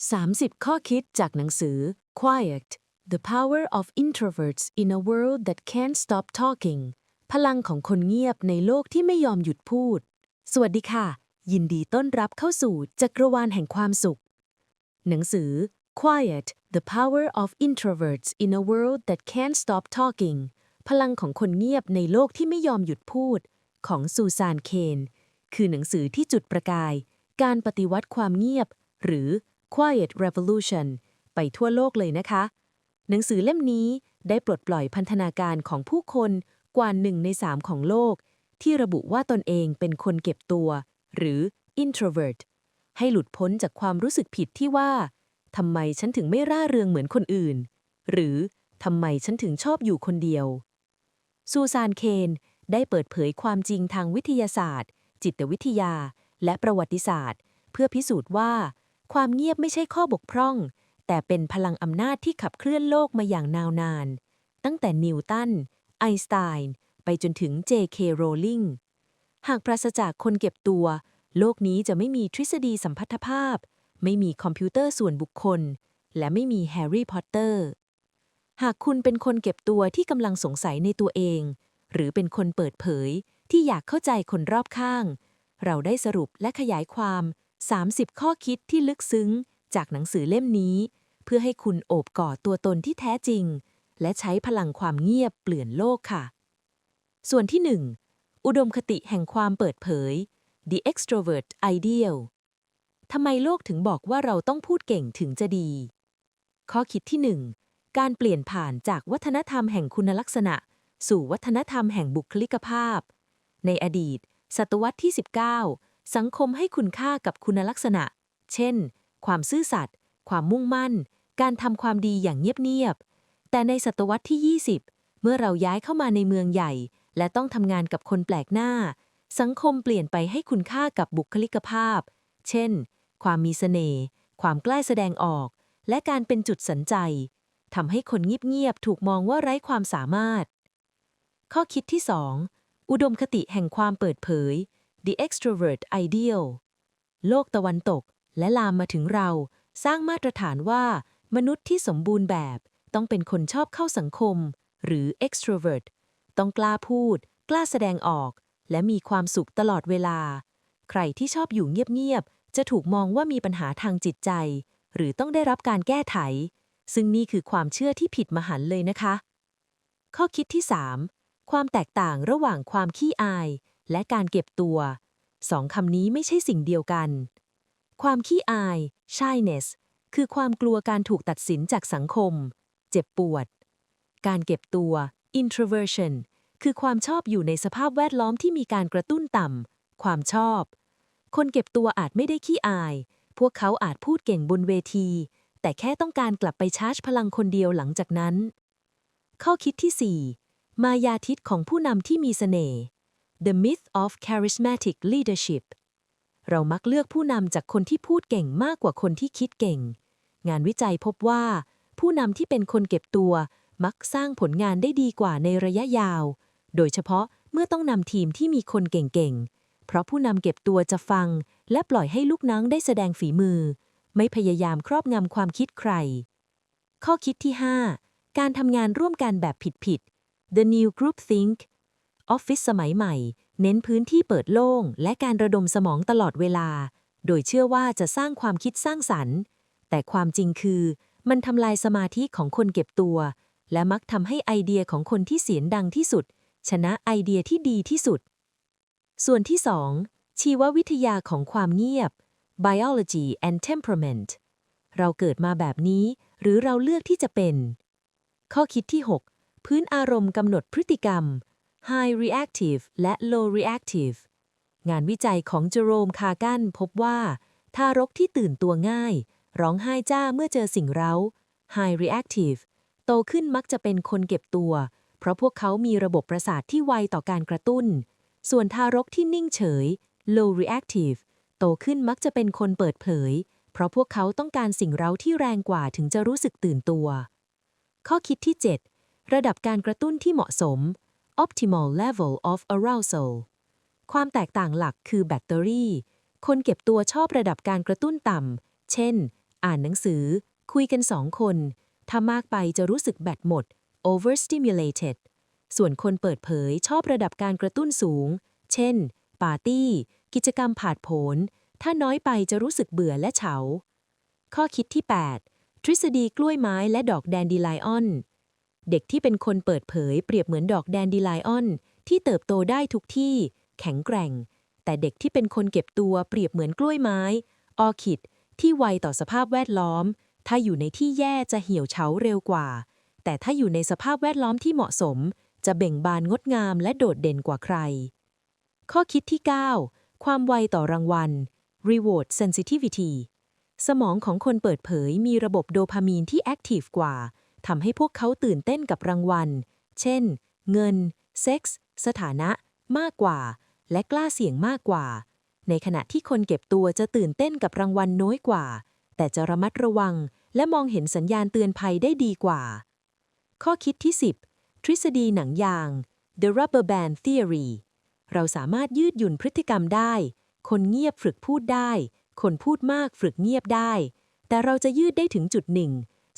30 ข้อคิดจากหนังสือ Quiet The Power of Introverts in a World That Can't Stop Talking พลังของคนเงียบในโลกที่ไม่ยอมหยุดพูด สวัสดีค่ะ ยินดีต้อนรับเข้าสู่จักรวาลแห่งความสุข หนังสือ Quiet The Power of Introverts in a World That Can't Stop Talking พลังของคนเงียบในโลกที่ไม่ยอมหยุดพูด ของซูซาน เคน คือหนังสือที่จุดประกาย การปฏิวัติความเงียบ หรือ Quiet Revolution ไปทั่วโลกเลยนะคะ หนังสือเล่มนี้ได้ปลดปล่อยพันธนาการของผู้คนกว่าหนึ่งในสามของโลก ที่ระบุว่าตนเองเป็นคนเก็บตัว หรือ introvert ให้หลุดพ้นจากความรู้สึกผิดที่ว่าทำไมฉันถึงไม่ร่าเริงเหมือนคนอื่น หรือทำไมฉันถึงชอบอยู่คนเดียว ซูซานเคนได้เปิดเผยความจริงทางวิทยาศาสตร์ จิตวิทยา และประวัติศาสตร์ เพื่อพิสูจน์ว่า ความเงียบไม่ใช่ข้อบกพร่อง แต่เป็นพลังอำนาจที่ขับเคลื่อนโลกมาอย่างนาวนาน ตั้งแต่นิวตัน ไอน์สไตน์ไปจนถึง J.K. Rowling หากปราศจากคนเก็บตัว โลกนี้จะไม่มีทฤษฎีสัมพัทธภาพ ไม่มีคอมพิวเตอร์ส่วนบุคคล และไม่มีแฮร์รี่พอตเตอร์ หากคุณเป็นคนเก็บตัวที่กำลังสงสัยในตัวเอง หรือเป็นคนเปิดเผยที่อยากเข้าใจคนรอบข้าง เราได้สรุปและขยายความ 30 ข้อคิดที่ลึกซึ้ง จากหนังสือเล่มนี้ เพื่อให้คุณโอบกอดตัวตนที่แท้จริง และใช้พลังความเงียบเปลี่ยนโลกค่ะ ส่วนที่ 1 อุดมคติแห่งความเปิดเผย The Extrovert Ideal ทำไมโลกถึงบอกว่าเราต้องพูดเก่งถึงจะดี ข้อคิดที่ 1 การเปลี่ยนผ่านจากวัฒนธรรมแห่งคุณลักษณะ สู่วัฒนธรรมแห่งบุคลิกภาพ ในอดีต ศตวรรษที่ 19 สังคมให้คุณค่ากับคุณลักษณะ เช่น ความซื่อสัตย์ ความมุ่งมั่น การทำความดีอย่างเงียบ ๆ แต่ในศตวรรษที่ 20 เมื่อเราย้ายเข้ามาในเมืองใหญ่ และต้องทำงานกับคนแปลกหน้า สังคมเปลี่ยนไปให้คุณค่ากับบุคลิกภาพ เช่น ความมีเสน่ห์ ความกล้าแสดงออก และการเป็นจุดสนใจ ทำให้คนเงียบ ๆ ถูกมองว่าไร้ความสามารถ ข้อคิดที่ 2 อุดมคติแห่งความเปิดเผย The Extrovert Ideal โลกตะวันตกและลามมาถึงเรา สร้างมาตรฐานว่า มนุษย์ที่สมบูรณ์แบบ ต้องเป็นคนชอบเข้าสังคม หรือ extrovert ต้องกล้าพูด กล้าแสดงออก และมีความสุขตลอดเวลา ใครที่ชอบอยู่เงียบ ๆ จะถูกมองว่ามีปัญหาทางจิตใจ หรือต้องได้รับการแก้ไข ซึ่งนี่คือความเชื่อที่ผิดมหันเลยนะคะ ข้อคิดที่ 3 ความแตกต่างระหว่างความขี้อาย และการเก็บตัวสองคำนี้ไม่ใช่สิ่งเดียวกัน ความขี้อาย shyness คือความกลัวการถูกตัดสินจากสังคม เจ็บปวด การเก็บตัว introversion คือความชอบอยู่ในสภาพแวดล้อมที่มีการกระตุ้นต่ำ ความชอบ คนเก็บตัวอาจไม่ได้ขี้อาย พวกเขาอาจพูดเก่งบนเวที แต่แค่ต้องการกลับไปชาร์จพลังคนเดียวหลังจากนั้น ข้อคิดที่ 4 มายาทิตของผู้นำที่มีเสน่ห์ The myth of charismatic leadership เรามักเลือกผู้นำจากคนที่พูดเก่งมากกว่าคนที่คิดเก่ง งานวิจัยพบว่า ผู้นำที่เป็นคนเก็บตัว มักสร้างผลงานได้ดีกว่าในระยะยาว โดยเฉพาะเมื่อต้องนำทีมที่มีคนเก่งๆ เพราะผู้นำเก็บตัวจะฟัง และปล่อยให้ลูกน้องได้แสดงฝีมือ ไม่พยายามครอบงำความคิดใคร ข้อคิดที่ 5 การทำงานร่วมกันแบบผิดๆ The New Group Think ออฟฟิศสมัยใหม่ เน้นพื้นที่เปิดโล่ง และการระดมสมองตลอดเวลา โดยเชื่อว่าจะสร้างความคิดสร้างสรรค์ แต่ความจริงคือ มันทำลายสมาธิของคนเก็บตัว และมักทำให้ไอเดียของคนที่เสียงดังที่สุด ชนะไอเดียที่ดีที่สุด ส่วนที่ 2 ชีววิทยาของความเงียบ biology and temperament เราเกิดมาแบบนี้ หรือเราเลือกที่จะเป็น ข้อคิดที่ 6 พื้นอารมณ์กำหนดพฤติกรรม High Reactive และ Low Reactive งานวิจัยของเจอโรมคาร์กันพบว่า ทารกที่ตื่นตัวง่าย ร้องไห้จ้าเมื่อเจอสิ่งเร้า High Reactive โตขึ้นมักจะเป็นคนเก็บตัว เพราะพวกเขามีระบบประสาทที่ไวต่อการกระตุ้น ส่วนทารกที่นิ่งเฉย Low Reactive โตขึ้นมักจะเป็นคนเปิดเผย เพราะพวกเขาต้องการสิ่งเร้าที่แรงกว่าถึงจะรู้สึกตื่นตัว ข้อคิดที่ 7 ระดับการกระตุ้นที่เหมาะสม optimal level of arousal ความแตกต่างหลักคือแบตเตอรี่ คนเก็บตัวชอบระดับการกระตุ้นต่ำ เช่น อ่านหนังสือ คุยกันสองคน ถ้ามากไปจะรู้สึกแบตหมด overstimulated ส่วนคนเปิดเผยชอบระดับการกระตุ้นสูง เช่น ปาร์ตี้ กิจกรรมผาดโผน ถ้าน้อยไปจะรู้สึกเบื่อและเฉา ข้อคิดที่ 8 ทฤษฎีกล้วยไม้และดอกแดนดีไลออน เด็กที่เป็นคนเปิดเผยเปรียบเหมือนดอกแดนดีไลออน ที่เติบโตได้ทุกที่ แข็งแกร่ง แต่เด็กที่เป็นคนเก็บตัวเปรียบเหมือนกล้วยไม้ ออคิด ที่ไวต่อสภาพแวดล้อม ถ้าอยู่ในที่แย่จะเหี่ยวเฉาเร็วกว่า แต่ถ้าอยู่ในสภาพแวดล้อมที่เหมาะสม จะเบ่งบานงดงามและโดดเด่นกว่าใคร ข้อคิดที่ 9 ความไวต่อรางวัล reward sensitivity สมองของคนเปิดเผยมีระบบโดพามีนที่แอคทีฟกว่า ทำให้พวกเขาตื่นเต้นกับรางวัล เช่น เงิน เซ็กส์ สถานะ มากกว่า และกล้าเสี่ยงมากกว่า ในขณะที่คนเก็บตัวจะตื่นเต้นกับรางวัลน้อยกว่า แต่จะระมัดระวัง และมองเห็นสัญญาณเตือนภัยได้ดีกว่า ข้อคิดที่ 10 ทฤษฎีหนังยาง The Rubber Band Theory เราสามารถยืดหยุ่นพฤติกรรมได้ คนเงียบฝึกพูดได้ คนพูดมากฝึกเงียบได้ แต่เราจะยืดได้ถึงจุดหนึ่ง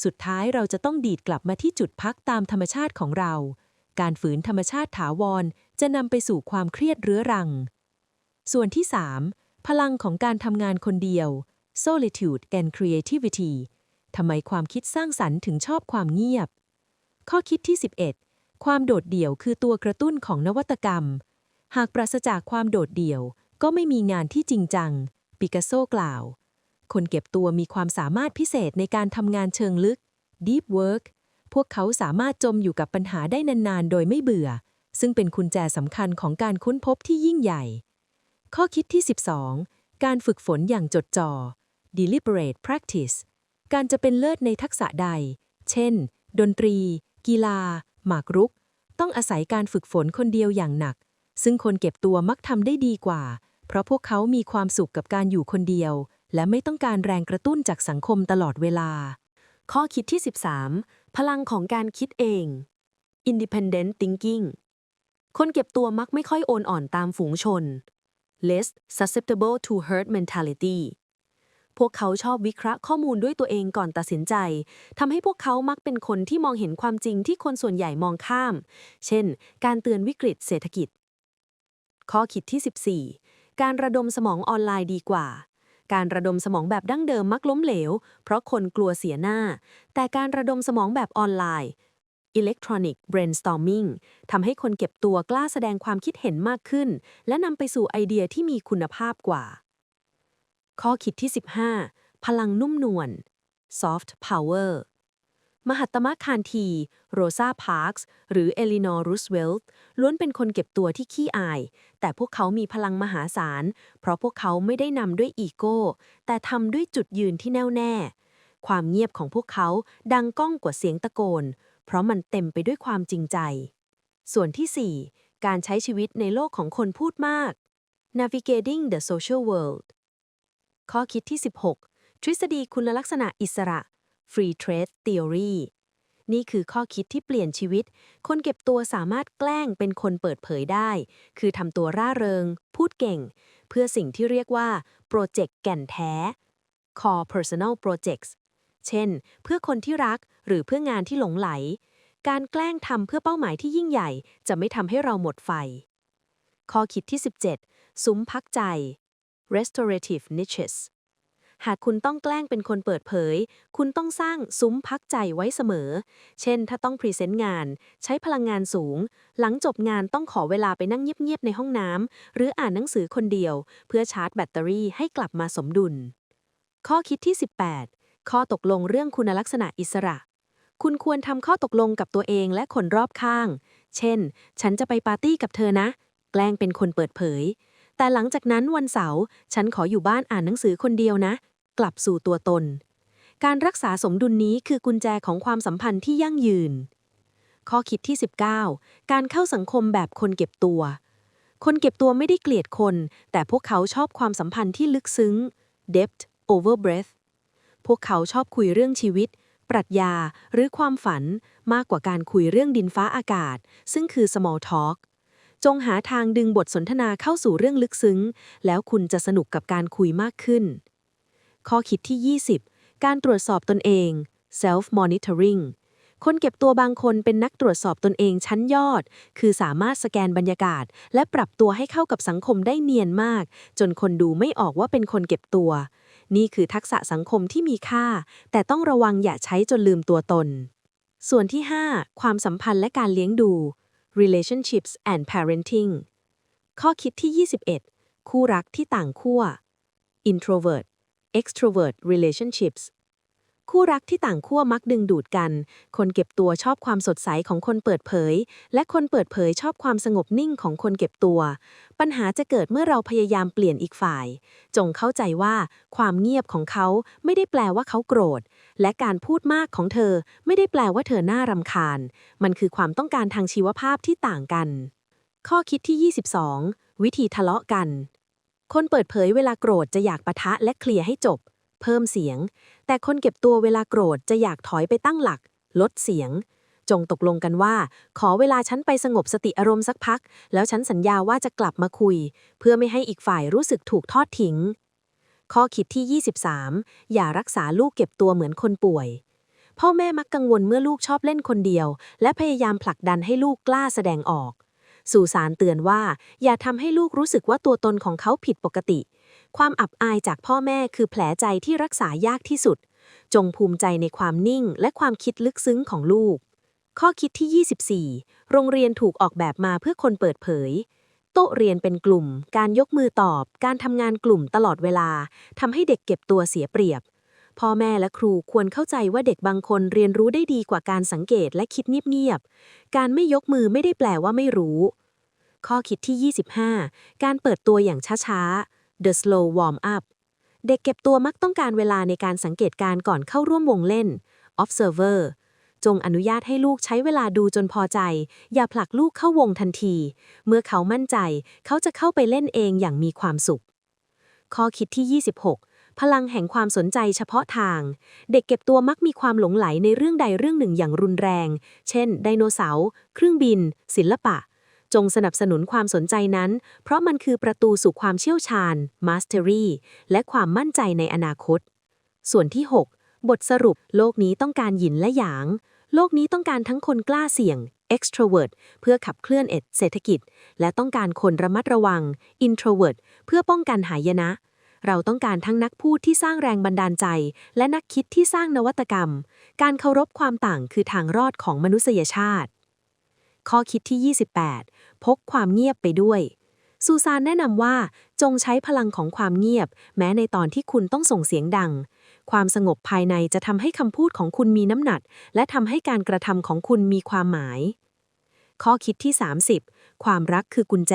สุดท้ายเราจะต้องดีดกลับมาที่จุดพักตามธรรมชาติของเรา การฝืนธรรมชาติถาวรจะนำไปสู่ความเครียดเรื้อรัง ส่วนที่ 3 พลังของการทำงานคนเดียว solitude and creativity ทำไมความคิดสร้างสรรค์ถึงชอบความเงียบ ข้อคิดที่ 11 ความโดดเดี่ยวคือตัวกระตุ้นของนวัตกรรม หากปราศจากความโดดเดี่ยว ก็ไม่มีงานที่จริงจัง ปิกัสโซกล่าว คนเก็บตัวมีความสามารถพิเศษในการทำงานเชิงลึก deep work พวกเขาสามารถจมอยู่กับปัญหาได้นานๆ โดยไม่เบื่อ ซึ่งเป็นกุญแจสำคัญของการค้นพบที่ยิ่งใหญ่ ข้อคิดที่ 12 การฝึกฝนอย่างจดจ่อ deliberate practice การจะเป็นเลิศในทักษะใด เช่น ดนตรี กีฬา หมากรุก ต้องอาศัยการฝึกฝนคนเดียวอย่างหนัก ซึ่งคนเก็บตัวมักทำได้ดีกว่า เพราะพวกเขามีความสุขกับการอยู่คนเดียว และไม่ต้องการแรงกระตุ้นจากสังคมตลอดเวลา ข้อคิดที่ 13 พลังของการคิดเอง independent thinking คนเก็บตัวมักไม่ค่อยโอนอ่อนตามฝูงชน less susceptible to herd mentality พวกเขาชอบวิเคราะห์ข้อมูลด้วยตัวเองก่อนตัดสินใจทำให้พวกเขามักเป็นคนที่มองเห็นความจริงที่คนส่วนใหญ่มองข้าม เช่น การเตือนวิกฤตเศรษฐกิจ ข้อคิดที่ 14 การระดมสมองออนไลน์ดีกว่า การระดมสมองแบบดั้งเดิมมักล้มเหลว เพราะคนกลัวเสียหน้า แต่การระดมสมองแบบออนไลน์ Electronic Brainstorming ทำให้คนเก็บตัวกล้าแสดงความคิดเห็นมากขึ้น และนำไปสู่ไอเดียที่มีคุณภาพกว่า ข้อคิดที่ 15 พลังนุ่มนวล Soft Power มหัตตมะคานที โรซาพาร์คส์ หรือเอลินอร์รูสเวลต์ล้วนเป็นคนเก็บตัวที่ขี้อาย แต่พวกเขามีพลังมหาศาล เพราะพวกเขาไม่ได้นำด้วยอีโก้ แต่ทำด้วยจุดยืนที่แน่วแน่ ความเงียบของพวกเขาดังก้องกว่าเสียงตะโกน เพราะมันเต็มไปด้วยความจริงใจ ส่วนที่ 4 การใช้ชีวิตในโลกของคนพูดมาก navigating the social world ข้อคิดที่ 16 ทฤษฎีคุณลักษณะอิสระ Free Trade Theory นี่คือข้อคิดที่เปลี่ยนชีวิต คนเก็บตัวสามารถแกล้งเป็นคนเปิดเผยได้ คือทำตัวร่าเริง พูดเก่ง เพื่อสิ่งที่เรียกว่าโปรเจกต์แก่นแท้ Core Personal Projects เช่น เพื่อคนที่รักหรือเพื่องานที่หลงไหล การแกล้งทำเพื่อเป้าหมายที่ยิ่งใหญ่ จะไม่ทำให้เราหมดไฟ ข้อคิดที่ 17 ซุ้มพักใจ restorative niches หากคุณต้องแกล้งเป็นคนเปิดเผย คุณต้องสร้างซุ้มพักใจไว้เสมอ เช่น ถ้าต้องพรีเซนต์งาน ใช้พลังงานสูง หลังจบงานต้องขอเวลาไปนั่งเงียบๆในห้องน้ำหรืออ่านหนังสือคนเดียว เพื่อชาร์จแบตเตอรี่ให้กลับมาสมดุล ข้อคิดที่ 18 ข้อตกลงเรื่องคุณลักษณะอิสระ คุณควรทำข้อตกลงกับตัวเองและคนรอบข้าง เช่น ฉันจะไปปาร์ตี้กับเธอนะ แกล้งเป็นคนเปิดเผยแต่หลังจากนั้นวันเสาร์ฉันขออยู่บ้านอ่านหนังสือคนเดียวนะ กลับสู่ตัวตน การรักษาสมดุลนี้คือกุญแจของความสัมพันธ์ที่ยั่งยืน ข้อคิดที่ 19 การเข้าสังคมแบบคนเก็บตัว คนเก็บตัวไม่ได้เกลียดคน แต่พวกเขาชอบความสัมพันธ์ที่ลึกซึ้ง depth over breadth พวกเขาชอบคุยเรื่องชีวิต ปรัชญา หรือความฝันมากกว่าการคุยเรื่องดินฟ้าอากาศ ซึ่งคือ small talk จงหาทางดึงบทสนทนาเข้าสู่เรื่องลึกซึ้ง แล้วคุณจะสนุกกับการคุยมากขึ้น ข้อคิดที่ 20 การตรวจสอบตนเอง self monitoring คนเก็บตัวบางคนเป็นนักตรวจสอบตนเองชั้นยอด คือสามารถสแกนบรรยากาศ และปรับตัวให้เข้ากับสังคมได้เนียนมาก จนคนดูไม่ออกว่าเป็นคนเก็บตัว นี่คือทักษะสังคมที่มีค่า แต่ต้องระวังอย่าใช้จนลืมตัวตน ส่วนที่ 5 ความสัมพันธ์และการเลี้ยงดู relationships and parenting ข้อคิดที่ 21 คู่รักที่ต่างขั้ว introvert extrovert relationships คู่รักที่ต่างขั้วมักดึงดูดกัน คนเก็บตัวชอบความสดใสของคนเปิดเผย และคนเปิดเผยชอบความสงบนิ่งของคนเก็บตัว ปัญหาจะเกิดเมื่อเราพยายามเปลี่ยนอีกฝ่าย จงเข้าใจว่าความเงียบของเขาไม่ได้แปลว่าเขาโกรธ และการพูดมากของเธอไม่ได้แปลว่าเธอหน้ารำคาญ มันคือความต้องการทางชีวภาพที่ต่างกัน ข้อคิดที่ 22 วิธีทะเลาะกัน คนเปิดเผยเวลาโกรธจะอยากปะทะและเคลียร์ให้จบ เพิ่มเสียง แต่คนเก็บตัวเวลาโกรธจะอยากถอยไปตั้งหลัก ลดเสียง จงตกลงกันว่า ขอเวลาฉันไปสงบสติอารมณ์สักพัก แล้วฉันสัญญาว่าจะกลับมาคุย เพื่อไม่ให้อีกฝ่ายรู้สึกถูกทอดทิ้ง ข้อคิดที่ 23 อย่ารักษาลูกเก็บตัวเหมือนคนป่วยพ่อแม่มักกังวลเมื่อลูกชอบเล่นคนเดียว และพยายามผลักดันให้ลูกกล้าแสดงออก สู่สารเตือนว่า อย่าทำให้ลูกรู้สึกว่าตัวตนของเขาผิดปกติ ความอับอายจากพ่อแม่คือแผลใจที่รักษายากที่สุด จงภูมิใจในความนิ่งและความคิดลึกซึ้งของลูก ข้อคิดที่ 24 โรงเรียนถูกออกแบบมาเพื่อคนเปิดเผย โต๊ะเรียนเป็นกลุ่ม การยกมือตอบ การทำงานกลุ่มตลอดเวลาทำให้เด็กเก็บตัวเสียเปรียบพ่อแม่และครูควรเข้าใจว่าเด็กบางคนเรียนรู้ได้ดีกว่าการสังเกตและคิดเงียบๆ การไม่ยกมือไม่ได้แปลว่าไม่รู้ ข้อคิดที่ 25 การเปิดตัวอย่างช้าๆ the slow warm up เด็กเก็บตัวมักต้องการเวลาในการสังเกตการณ์ก่อนเข้าร่วมวงเล่น observer จงอนุญาตให้ลูกใช้เวลาดูจนพอใจ อย่าผลักลูกเข้าวงทันที เมื่อเขามั่นใจ เขาจะเข้าไปเล่นเองอย่างมีความสุข ข้อคิดที่ 26 พลังแห่งความสนใจเฉพาะทาง เด็กเก็บตัวมักมีความหลงไหลในเรื่องใดเรื่องหนึ่งอย่างรุนแรง เช่น ไดโนเสาร์ เครื่องบิน ศิลปะ จงสนับสนุนความสนใจนั้น เพราะมันคือประตูสู่ความเชี่ยวชาญ mastery และความมั่นใจในอนาคต ส่วนที่ 6 บทสรุป โลกนี้ต้องการหยินและหยาง โลกนี้ต้องการทั้งคนกล้าเสี่ยง extrovert เพื่อขับเคลื่อนเอ็ดเศรษฐกิจ และต้องการคนระมัดระวัง introvert เพื่อป้องกันหายนะ เราต้องการทั้งนักพูดที่สร้างแรงบันดาลใจ และนักคิดที่สร้างนวัตกรรม การเคารพความต่างคือทางรอดของมนุษยชาติ ข้อคิดที่ 28 พกความเงียบไปด้วย ซูซานแนะนำว่า จงใช้พลังของความเงียบ แม้ในตอนที่คุณต้องส่งเสียงดัง ความสงบภายในจะทำให้คำพูดของคุณมีน้ำหนัก และทำให้การกระทำของคุณมีความหมาย ข้อคิดที่ 30 ความรักคือกุญแจ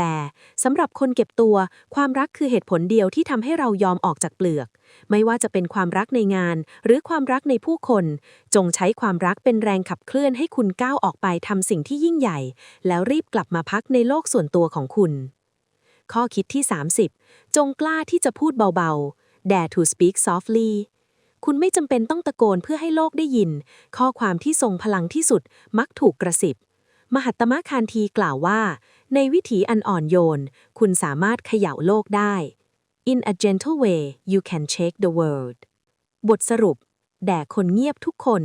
สำหรับคนเก็บตัว ความรักคือเหตุผลเดียวที่ทำให้เรายอมออกจากเปลือก ไม่ว่าจะเป็นความรักในงาน หรือความรักในผู้คน จงใช้ความรักเป็นแรงขับเคลื่อนให้คุณก้าวออกไปทำสิ่งที่ยิ่งใหญ่ แล้วรีบกลับมาพักในโลกส่วนตัวของคุณ ข้อคิดที่ 30 จงกล้าที่จะพูดเบาๆ dare to speak softly คุณไม่จำเป็นต้องตะโกนเพื่อให้โลกได้ยิน ข้อความที่ทรงพลังที่สุดมักถูกกระสิบ มหัตมะคานทีกล่าวว่า ในวิถีอันอ่อนโยน คุณสามารถเขย่าโลกได้ In a gentle way you can shake the world บทสรุป แด่คนเงียบทุกคน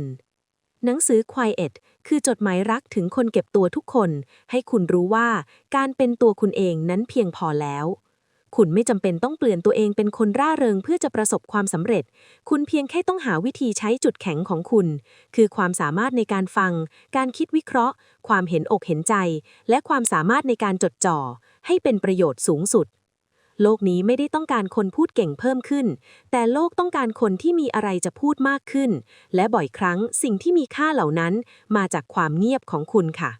หนังสือ Quiet คือจดหมายรักถึงคนเก็บตัวทุกคน ให้คุณรู้ว่าการเป็นตัวคุณเองนั้นเพียงพอแล้ว คุณไม่จำเป็นต้องเปลี่ยนตัวเองเป็นคนร่าเริงเพื่อจะประสบความสำเร็จ คุณเพียงแค่ต้องหาวิธีใช้จุดแข็งของคุณ คือความสามารถในการฟัง การคิดวิเคราะห์ ความเห็นอกเห็นใจ และความสามารถในการจดจ่อ ให้เป็นประโยชน์สูงสุด โลกนี้ไม่ได้ต้องการคนพูดเก่งเพิ่มขึ้น แต่โลกต้องการคนที่มีอะไรจะพูดมากขึ้น และบ่อยครั้งสิ่งที่มีค่าเหล่านั้น มาจากความเงียบของคุณค่ะ